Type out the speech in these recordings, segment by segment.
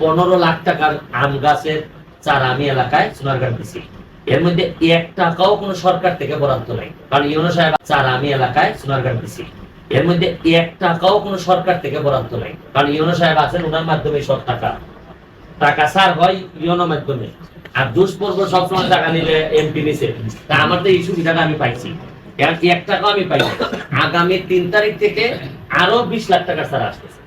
পনেরো লাখ টাকার আম গাছের চারা আমি এলাকায় সোনারগাঁ দিছি। এর মধ্যে এক টাকাও কোনো সরকার থেকে বরাদ্দ নাই। কারণ ইউনো সাহেব চারা আমি এলাকায় সোনারগাঁ দিছি। এর মধ্যে এক টাকাও কোনো সরকার থেকে বরাদ্দ নাই। কারণ ইউনো সাহেব আছেন ওনার মাধ্যমে সব টাকা। টাকা সার হয় ইউনো মাধ্যমে। আর দুষ্পর্ব সবসময় টাকা নিলে এমপি নিছে। তা আমার তো এই সুবিধাটা আমি পাইছি। এক এক টাকাও আমি পাইছি আগামী তিন তারিখ থেকে আরও বিশ লাখ টাকা সারা আসতেছে।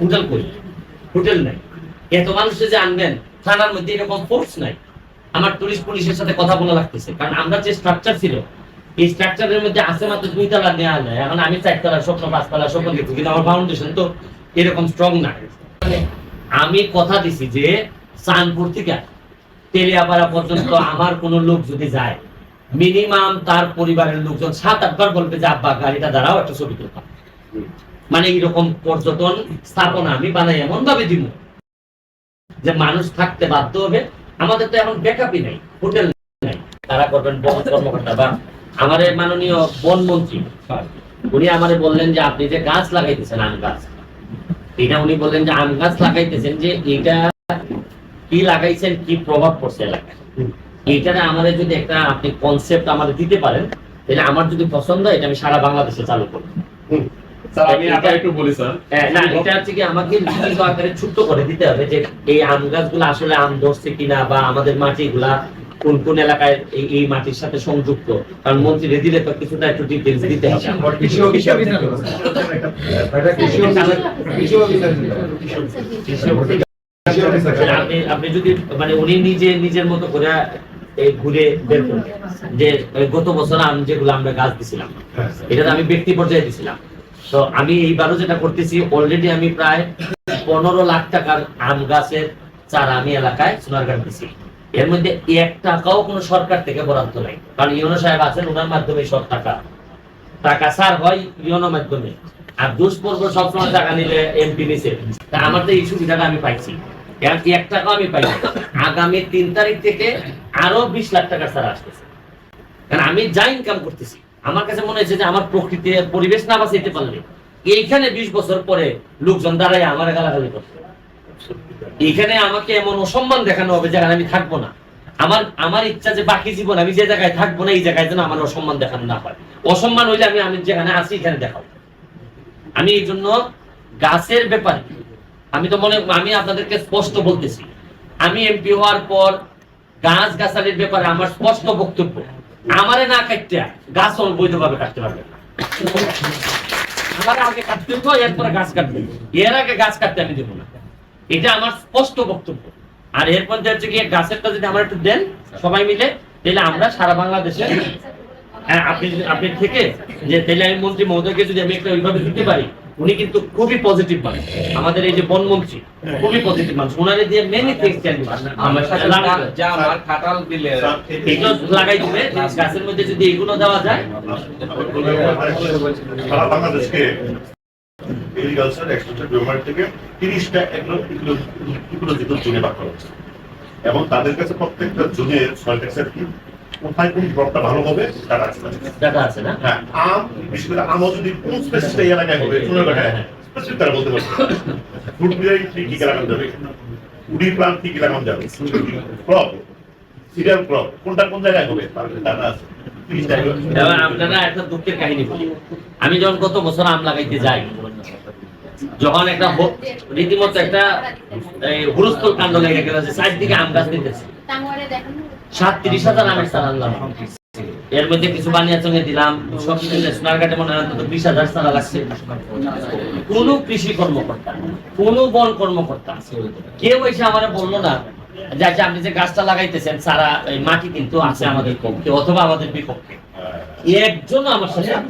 হোটেল করি হোটেল নাই। এত মানুষ যে আনবেন, থানার মধ্যে এরকম ফোর্স নাই। আমার পুলিশ পুলিশের সাথে কথা বলা লাগতেছে, কারণ আমরা যে স্ট্রাকচার ছিল, এই স্ট্রাকচারের মধ্যে আছে মাত্র দুই তলা নেওয়া যায় এখন আমি চারতলা স্বপ্ন পাঁচতলা স্বপ্ন দেখছি, কিন্তু আমার ফাউন্ডেশন তো এরকম স্ট্রং না আমি কথা দিছি যে, চাঁদপুর থেকে তেলিয়াপাড়া পর্যন্ত আমার কোনো লোক যদি যায় মিনিমাম তার পরিবারের লোকজন সাত আটবার বলবে যে, আব্বা, গাড়িটা দাঁড়াও, একটা ছবি তুলতাম। মানে এইরকম পর্যটন স্থাপনা আমি বানাই এমন ভাবে দিব যে মানুষ থাকতে বাধ্য হবে। আমাদের তো এখন ব্যাকআপই নাই হোটেল নাই। তারা করবেন বন কর্মকর্তা বা আমাদের মাননীয় বন মন্ত্রী। উনি আমারে বললেন যে, আপনি যে গাছ লাগাইতেছেন, আম গাছ। এটা উনি বললেন যে, আম গাছ লাগাইতেছেন যে এটা কি লাগাইছেন, কি প্রভাব পড়ছে এলাকায়? এইটারে আমাদের যদি একটা আপনি কনসেপ্ট আমাদের দিতে পারেন, তাহলে আমার যদি পছন্দ হয়, এটা আমি সারা বাংলাদেশে চালু করব। স্যার আমি আবার একটু বলি স্যার। হ্যাঁ, না এটা হচ্ছে কি আমাকে লিখিত আকারে ছোট্ট করে দিতে হবে যে এই আম গাছগুলো আসলে আম ধরছে কিনা বা আমাদের মাটিগুলা কোন কোন এলাকায় এই এই মাটির সাথে সংযুক্ত? কারণ মন্ত্রী দিলে তো কিছুটা একটু ডিটেলস দিতে হবে। আপনি আপনি যদি মানে উনি নিজে নিজের মতো করে ঘুরে বের করবেন যে গত বছর আম যেগুলো আমরা গাছ দিছিলাম এটা তো আমি ব্যক্তি পর্যায়ে দিছিলাম। তো আমি এইবারও যেটা করতেছি অলরেডি আমি প্রায় পনেরো লাখ টাকার আম গাছের চারা আমি এলাকায় সোনারগাঁ দিছি। এর মধ্যে এক টাকাও কোনো সরকার থেকে বরাদ্দ নাই। কারণ ইউনো সাহেব আছেন ওনার মাধ্যমে সব টাকা। টাকা সার হয় ইউনো মাধ্যমে। আর দুষ্পর্ব সবসময় টাকা নিলে এমপি নিছে। তা আমার তো এই সুবিধাটা আমি পাইছি। এক টাকাও আমি পাইছি আগামী তিন তারিখ থেকে আরও বিশ লাখ টাকা সারা আসতেছে। কারণ আমি যা ইনকাম করতেছি আমার কাছে মনে হয়েছে যে আমার প্রকৃতি, পরিবেশ না বাঁচাইতে পারলে এইখানে বিশ বছর পরে লোকজন দাঁড়ায় আমার গালাগালি করছে। এখানে আমাকে এমন অসম্মান দেখানো হবে যেখানে আমি থাকব না। আমার আমার ইচ্ছা যে বাকি জীবন আমি যে জায়গায় থাকব না, এই জায়গায় যেন আমার অসম্মান দেখানো না হয়। অসম্মান হইলে আমি আমি যেখানে আছি এখানে দেখাবো। আমি এই জন্য গাছের ব্যাপারে, আমি তো মনে, আমি আপনাদেরকে স্পষ্ট বলতেছি, আমি এমপি হওয়ার পর গাছ গাছালির ব্যাপারে আমার স্পষ্ট বক্তব্য। আমারে না কাটতে গাছ বৈধভাবে কাটতে পারবে আমার আগে কাটতে হবে এরপরে গাছ কাটবে। এর আগে গাছ কাটতে আমি দেবো না। এটা আমার স্পষ্ট বক্তব্য। আর এরপর হচ্ছে গিয়ে গাছেরটা যদি আমার একটু দেন সবাই মিলে তাহলে আমরা সারা বাংলাদেশে হ্যাঁ, আপনি আপনি থেকে যে তাহলে আমি মন্ত্রী মহোদয়কে যদি আমি একটা ওইভাবে দিতে পারি উনি কিন্তু খুবই পজিটিভ মানুষ। আমাদের এই যে বন মন্ত্রী খুবই পজিটিভ মানুষ। ওনারে দিয়ে মেনি থিংস ক্যান আমার সাথে যা আমার খাটাল দিলে এগুলো লাগাই দিবে গাছের মধ্যে যদি এগুলো দেওয়া যায়। সারা বাংলাদেশকে এগ্রিকালচার এক্সপোর্টের ব্যবহার থেকে তিরিশটা ইকোলজিক্যাল জোনে ভাগ করা হচ্ছে। এবং তাদের কাছে প্রত্যেকটা জোনের ট্যাক্সের কি কোথায় কোন ড্রপটা ভালো হবে তারা আছে। দেখা আছে না? হ্যাঁ আম বিশেষ করে আমও যদি কোন স্পেসিফিক এলাকায় হবে কোন এলাকায় স্পেসিফিক তারা বলতে পারবে। বিয়াই কি কি লাগানো যাবে উডি প্লান্ট কি কি লাগানো যাবে ক্রপ সিরিয়াল ক্রপ কোনটা কোন জায়গায় হবে? তার ডাটা আছে। একটা দুঃখের কাহিনী বলি। আমি যখন গত বছর আম লাগাইতে যাই যখন একটা রীতিমতো একটা এই, হুলস্থুল কাণ্ড লেগে গেল চারদিকে আম গাছ দিতেছে সাত হাজার আমের চারা আনলাম এর মধ্যে কিছু বানিয়া চঙ্গে দিলাম। সব মনে হয় অন্তত বিশ হাজার লাগছে। কোন কৃষি কর্মকর্তা কোন বন কর্মকর্তা কেউ এসে আমার বলল না যে আচ্ছা, আপনি যে গাছটা লাগাইতেছেন সারা এই মাটি কিন্তু আছে আমাদের পক্ষে অথবা আমাদের বিপক্ষে। একজন আমার সাথে আমি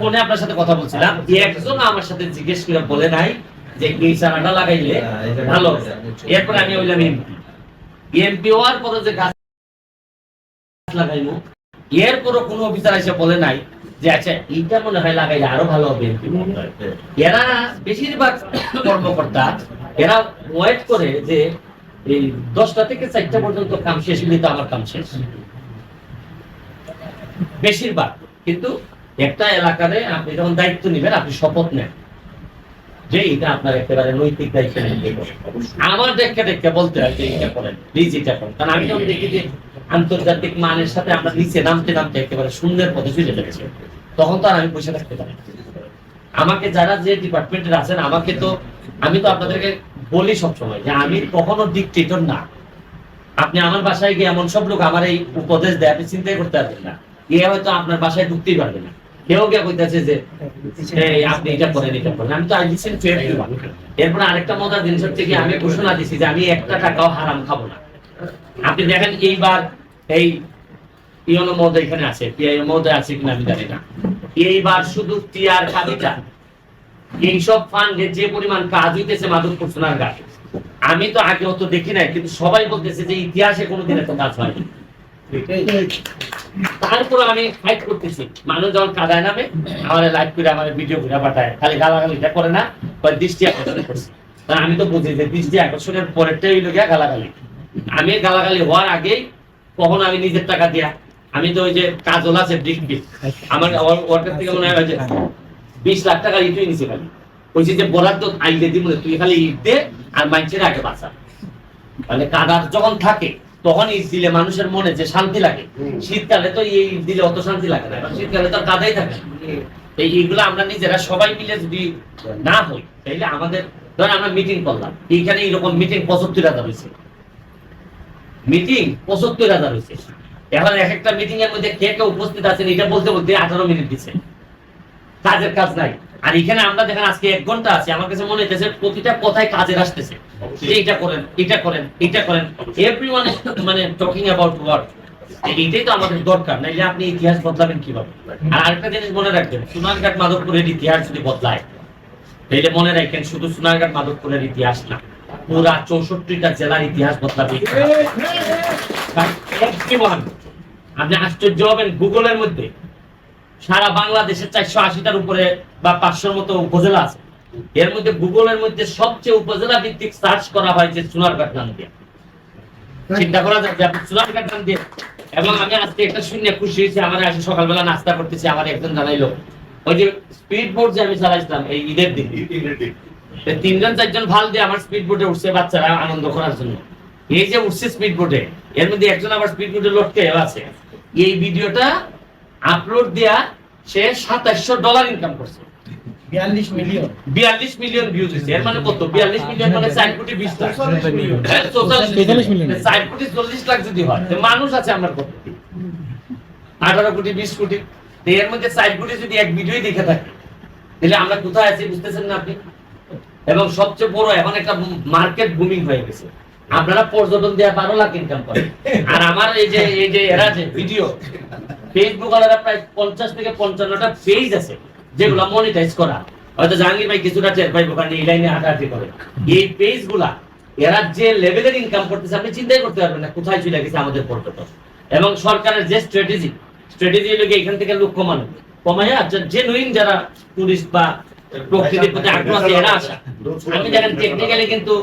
ফোনে আপনার সাথে কথা বলছিলাম একজন আমার সাথে জিজ্ঞেস করে বলে নাই যে এই চারাটা লাগাইলে ভালো হবে। এরপর আমি হইলাম এমপি। এমপি হওয়ার পরে যে গাছ এরপরও কোনো অফিসার এসে বলে নাই যে আচ্ছা এইটা মনে হয় লাগাইলে আরও ভালো হবে এরা বেশিরভাগ কর্মকর্তা এরা ওয়েট করে যে এই দশটা থেকে চারটা পর্যন্ত কাম শেষ হলে তো আমার কাম শেষ। বেশিরভাগ। কিন্তু একটা এলাকারে আপনি যখন দায়িত্ব নেবেন আপনি শপথ নেন। যে এটা আপনার একেবারে নৈতিক দায়িত্ব। আমার দেখে দেখে বলতে হয় যে এটা করেন প্লিজ এটা করেন। কারণ আমি যখন দেখি যে আন্তর্জাতিক মানের সাথে আমরা নিচে নামতে নামতে একেবারে শূন্যের পথে চলে যাচ্ছি, তখন তো আর আমি বসে থাকতে পারি আমাকে যারা যে ডিপার্টমেন্টের আছেন, আমাকে তো, আমি তো আপনাদেরকে বলি সবসময় যে আমি কখনো ডিকটেটর না। আপনি আমার বাসায় গিয়ে এমন সব লোক আমার এই উপদেশ দেয় আপনি চিন্তাই করতে পারবেন না। এ হয়তো আপনার বাসায় ঢুকতেই পারবে না। কেউ কেউ কইতাছে যে এই আপনি এটা করেন এটা করেন। আমি তো এরপর আরেকটা মজার জিনিস হচ্ছে কি আমি ঘোষণা দিছি যে আমি একটা টাকাও হারাম খাব না। আপনি দেখেন এইবার এই ইয়নো মহোদয় এখানে আছে পিআই মহোদয় আছে কিনা আমি জানি না। এইবার শুধু টিআর খাদিটা এইসব ফান্ডে যে পরিমাণ কাজ হইতেছে মাধবপুর সোনার ঘাট আমি তো আগে অত দেখি নাই কিন্তু সবাই বলতেছে যে ইতিহাসে কোনোদিন এত কাজ হয়নি। তারপর আমি ফাইট করতেছি। মানুষ যখন কাদায় নামে করে ভিডিও ঘুরে পাঠায়। খালি করে না, কয় দৃষ্টি আকর্ষণ করছে। আমি তো বুঝি যে দৃষ্টি আকর্ষণের পরেরটাই হইল গিয়া গালাগালি। আমি গালাগালি হওয়ার আগেই কখন আমি নিজের টাকা দিয়া, আমি তো ওই যে কাজল আছে আমার কাছ থেকে মনে হয় যে বিশ লাখ টাকা ইটুই নিছে খালি। ওই যে বরাদ্দ আইলে দিব তুই খালি ইট দে আর মানুষের আগে বাঁচা। মানে কাদার যখন থাকে তখন ইট দিলে মানুষের মনে যে শান্তি লাগে। শীতকালে তো এই ইট দিলে অত শান্তি লাগে না শীতকালে তো কাদাই থাকে এই এইগুলো আমরা নিজেরা সবাই মিলে যদি না হই তাইলে আমাদের ধর আমরা মিটিং করলাম এইখানে এরকম মিটিং পঁচাত্তর হাজার হয়েছে। মিটিং পঁচাত্তর হাজার হয়েছে। এখন এক একটা মিটিং এর মধ্যে কে কে উপস্থিত আছেন এটা বলতে বলতে আঠারো মিনিট দিচ্ছে কাজের কাজ নাই। আর এখানে আমরা দেখেন আজকে এক ঘণ্টা আছে আমার কাছে মনে হইতেছে প্রতিটা কথায় কাজের আসতেছে। যে এটা করেন এটা করেন এটা করেন। মানে টকিং অ্যাবাউট ওয়ার্ড তো আমাদের দরকার, নাইলে আপনি ইতিহাস বদলাবেন কীভাবে? আর আরেকটা জিনিস মনে রাখবেন মাধবপুরের ইতিহাস যদি বদলায়, তাইলে মনে রাখেন শুধু মাধবপুরের ইতিহাস না, পুরা চৌষট্টিটা জেলার ইতিহাস বদলাবে। আপনি আশ্চর্য হবেন গুগলের মধ্যে, সারা বাংলাদেশের চারশো আশিটার উপরে বা পাঁচশোর মতো উপজেলা আছে। এর মধ্যে গুগলের মধ্যে সবচেয়ে উপজেলা ভিত্তিক সার্চ করা হয় যে সোনারঘাট নাম দিয়ে। চিন্তা করা যায় যে আপনি সোনারঘাট নাম দিয়ে এবং আমি আজকে একটা শুনে খুশি হয়েছি আমার আসে সকালবেলা নাস্তা করতেছি আমার একজন জানাইলো ওই যে স্পিড বোর্ড যে আমি চালাইছিলাম এই ঈদের দিন তিনজন চারজন ভালো দিয়ে আমার স্পিড বোটে উঠছে বাচ্চারা আনন্দ করার জন্য। এই যে উঠছে স্পিড বোটে এর মধ্যে একজন আবার স্পিড বোটে লটকে আছে। এই ভিডিওটা আপলোড দেয়া সে সাতাশশো ডলার ইনকাম করছে। বিয়াল্লিশ মিলিয়ন। বিয়াল্লিশ মিলিয়ন ভিউজ হয়েছে। এর মানে কত? বিয়াল্লিশ মিলিয়ন মানে কোটি বিশ লাখ। হ্যাঁ, চৌচল্লিশ চৌচল্লিশ মিলিয়ন। চার কোটি চল্লিশ লাখ যদি হয় তো মানুষ আছে আমার কত? আঠারো কোটি বিশ কোটি। এর মধ্যে কোটি যদি এক ভিডিওই দেখে থাকে তাহলে আমরা কোথায় আছি বুঝতেছেন না আপনি? এবং সবচেয়ে বড় এখন একটা মার্কেট বুমিং হয়ে গেছে। আপনারা পর্যটন দেওয়া বারো লাখ ইনকাম করেন। আর আমার এই যে এই যে এরা যে ভিডিও ফেসবুক ওয়ালারা প্রায় পঞ্চাশ থেকে পঞ্চান্নটা পেজ আছে। যেগুলো মনিটাইজ করা। হয়তো জাহাঙ্গীর ভাই কিছুটা টের পাইবো কারণ এই লাইনে হাঁটাহাঁটি করে। এই পেজগুলা এরা যে লেভেলের ইনকাম করতেছে আপনি চিন্তাই করতে পারবেন না কোথায় চলে গেছে আমাদের পর্যটন এবং সরকারের যে স্ট্র্যাটেজি স্ট্র্যাটেজি হলো এখান থেকে লোক কমানো কমাইয়া জেনুইন যারা টুরিস্ট বা প্রকৃতির প্রতি আগ্রহ আছে এরা আসা। আমি দেখেন টেকনিক্যালি কিন্তু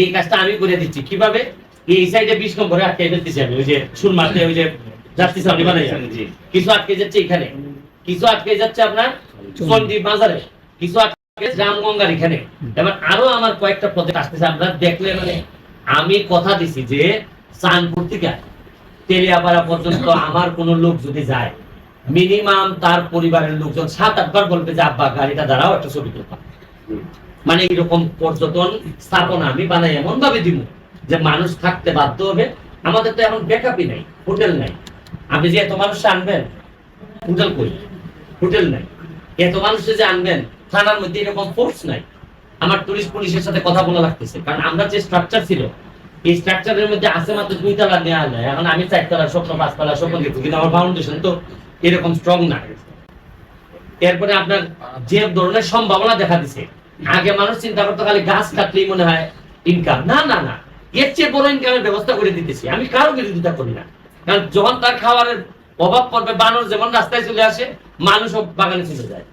এই কাজটা আমি করে দিচ্ছি। কীভাবে? এই সাইডে বিশ নম্বরে আটকে ফেলতেছি আমি ওই যে সুরমাতে ওই যে যাত্রী সামনে বানাই কিছু আটকে যাচ্ছে এখানে। কিছু আটকে যাচ্ছে আপনার চন্ডী। বাজারে। কিছু আটকে রামগঙ্গার এখানে। এবার আরও আমার কয়েকটা প্রজেক্ট আসতেছে আপনারা দেখলে মানে আমি কথা দিছি যে চানপুর থেকে তেলিয়াপাড়া পর্যন্ত আমার কোন লোক যদি যায় মিনিমাম তার পরিবারের লোকজন সাত আটবার বলবে যে আব্বা গাড়িটা দাঁড়াও একটা ছবি তুলতাম মানে এরকম পর্যটন স্থাপনা আমি বানাই এমন ভাবে দিব যে মানুষ থাকতে বাধ্য হবে। আমাদের তো এখন ব্যাকআপই নাই হোটেল নাই। আপনি যে এত মানুষ আনবেন হোটেল কই? হোটেল নাই। এত মানুষ যে আনবেন, থানার মধ্যে এরকম ফোর্স নাই। আমার টুরিস্ট পুলিশের সাথে কথা বলা লাগতেছে। কারণ আমরা যে স্ট্রাকচার ছিল, এই স্ট্রাকচারের মধ্যে আছে মাত্র দুই তলা নেওয়া যায় এখন আমি স্বপ্ন স্বপ্ন কিন্তু আমার ফাউন্ডেশন তো এরকম স্ট্রং না এরপরে আপনার যে ধরনের সম্ভাবনা দেখা দিছে, আগে মানুষ চিন্তা করতো খালি গাছ কাটলেই মনে হয় ইনকাম না না না। এর চেয়ে বড় ইনকামের ব্যবস্থা করে দিতেছি। আমি কারও বিরোধিতা করি না। কারণ যখন তার খাবারের অভাব পড়বে বানর যেমন রাস্তায় চলে আসে মানুষও বাগানে চলে যায়।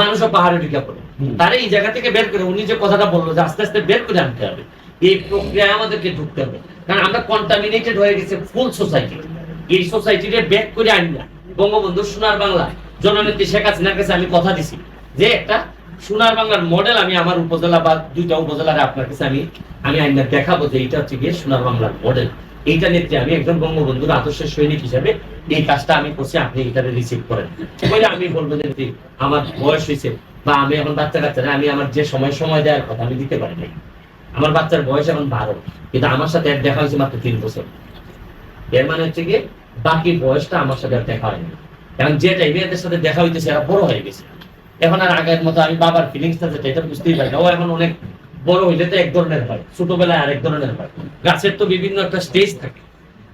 মানুষও পাহাড়ে ঢুকে পড়ে। তারে এই জায়গা থেকে বের করে উনি যে কথাটা বলল যে আস্তে আস্তে বের করে আনতে হবে এই প্রক্রিয়ায় আমাদেরকে ঢুকতে হবে। কারণ আমরা কন্টামিনেটেড হয়ে গেছে ফুল সোসাইটি এই সোসাইটিতে ব্যাক করে আনি না। বঙ্গবন্ধু সোনার বাংলা। জননেত্রী শেখ হাসিনার কাছে আমি কথা দিছি যে একটা সোনার বাংলার মডেল আমি আমার উপজেলা বা দুইটা উপজেলার আপনার কাছে আমি আমি আইনা দেখাবো যে এটা হচ্ছে গিয়ে সোনার বাংলার মডেল এইটা নেত্রে আমি একজন বঙ্গবন্ধুর আদর্শের সৈনিক হিসাবে এই কাজটা আমি করছি, আপনি এটা রিসিভ করেন। বলে আমি বলব যে আমার বয়স হয়েছে বা আমি এখন বাচ্চা কাচ্চা আমি আমার যে সময় সময় দেওয়ার কথা আমি দিতে পারি নাই। আমার বাচ্চার বয়স এখন বারো, কিন্তু আমার সাথে এক দেখা হয়েছে মাত্র তিন বছর। এর মানে হচ্ছে গিয়ে বাকি বয়সটা আমার সাথে আর দেখা হয়নি। এখন যে টাইমে এদের সাথে দেখা হইতেছে, এরা বড় হয়ে গেছে। এখন আর আগের মতো আমি বাবার ফিলিংসটা যেটা, এটা বুঝতেই পারি ও এখন অনেক বড় হইলে তো এক ধরনের হয়, ছোটবেলায় আরেক ধরনের হয়। গাছের তো বিভিন্ন একটা স্টেজ থাকে।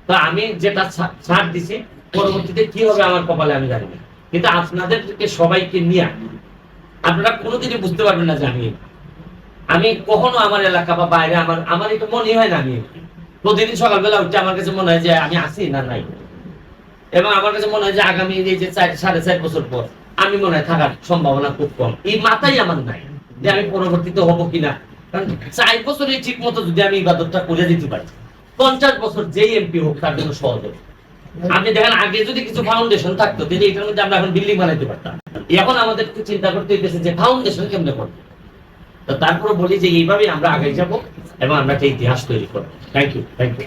তো আমি যেটা ছাড় দিছি পরবর্তীতে কি হবে আমার কপালে আমি জানি না। কিন্তু আপনাদেরকে সবাইকে নিয়ে আপনারা কোনোদিনই বুঝতে পারবেন না যে আমি কখনো আমার এলাকা বা বাইরে আমার আমার এটা মনে হয় না আমি প্রতিদিন সকালবেলা উঠে আমার কাছে মনে হয় যে আমি আছি না নাই। এবং আমার কাছে মনে হয় যে আগামী এই যে চার, সাড়ে চার বছর পর আমি মনে হয় থাকার সম্ভাবনা খুব কম। এই মাথাই আমার নাই যে আমি পরবর্তীতে হব কিনা। কারণ চার বছরে ঠিক মতো যদি আমি ইবাদতটা করে দিতে পারি, পঞ্চাশ বছর যেই এমপি হোক তার জন্য সহজ হবে। আপনি দেখেন, আগে যদি কিছু ফাউন্ডেশন থাকতো তাহলে এটার মধ্যে আমরা এখন বিল্ডিং বানাইতে পারতাম। এখন আমাদের চিন্তা করতে হইতেছে যে ফাউন্ডেশন কেমনে করব? তো তারপরে বলি যে এইভাবে আমরা আগে যাব এবং আমরা একটা ইতিহাস তৈরি করব। Thank you thank you